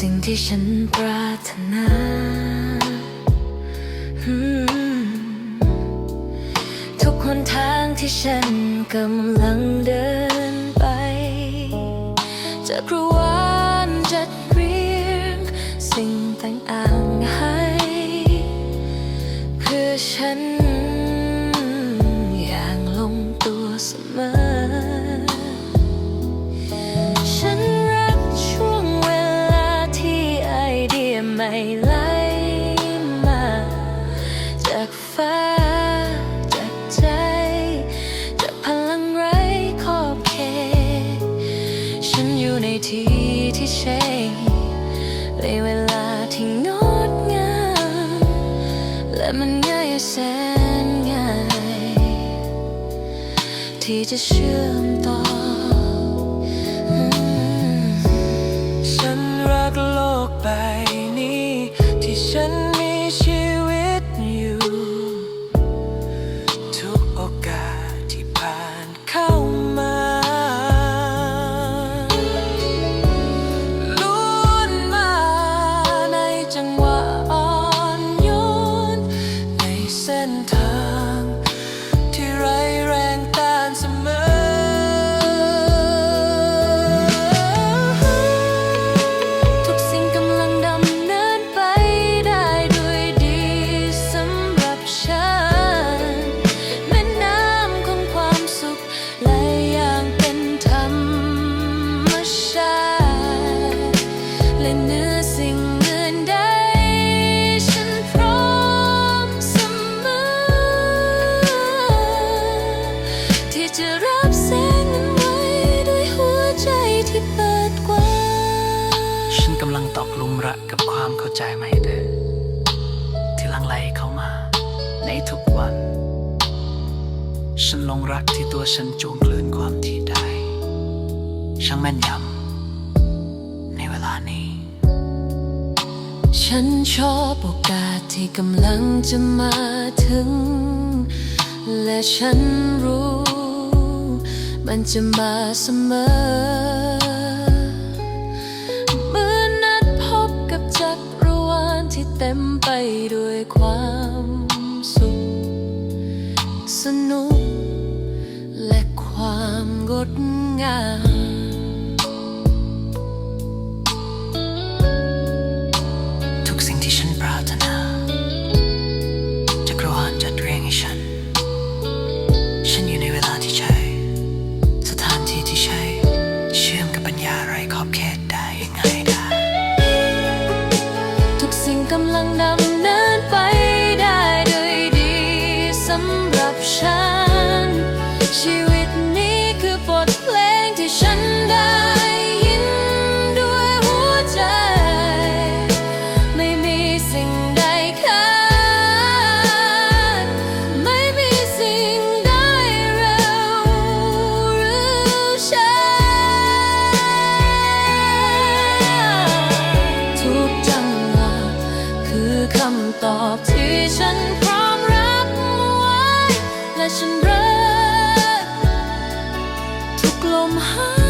สิ่งที่ฉันปรารถนา ทุกคนทางที่ฉันกำลังเดินไปจะกรวา ไม่ไหลมา จากฟ้า จากใจ จากพลังไร้ขอบเขตฉันอยู่ในที่ที่ใช่ในเวลาที่งดงามและมันง่ายแสนง่าย ที่จะเชื่อมต่อ ใจใหม่เดิมที่ลังไหลเข้ามา ในทุกวัน ฉันลงรักที่ตัวฉันจูงคลื่นความที่ได้ ช่างแม่นยำในเวลานี้ ฉันชอบโอกาสที่กำลังจะมาถึง และฉันรู้ มันจะมาเสมอ ไปด้วยความสุข สนุก และความงดงามทุกสิ่งที่ฉันปรารถนาจักรวาลจัดเรียงให้ฉัน ฉันอยู่ในเวลาที่ใช่ สถานที่ที่ใช่ เชื่อมกับปัญญาไร้ขอบเขตำตอบที่ฉันพร้อมรับไว้ และฉันรักทุกลมหาย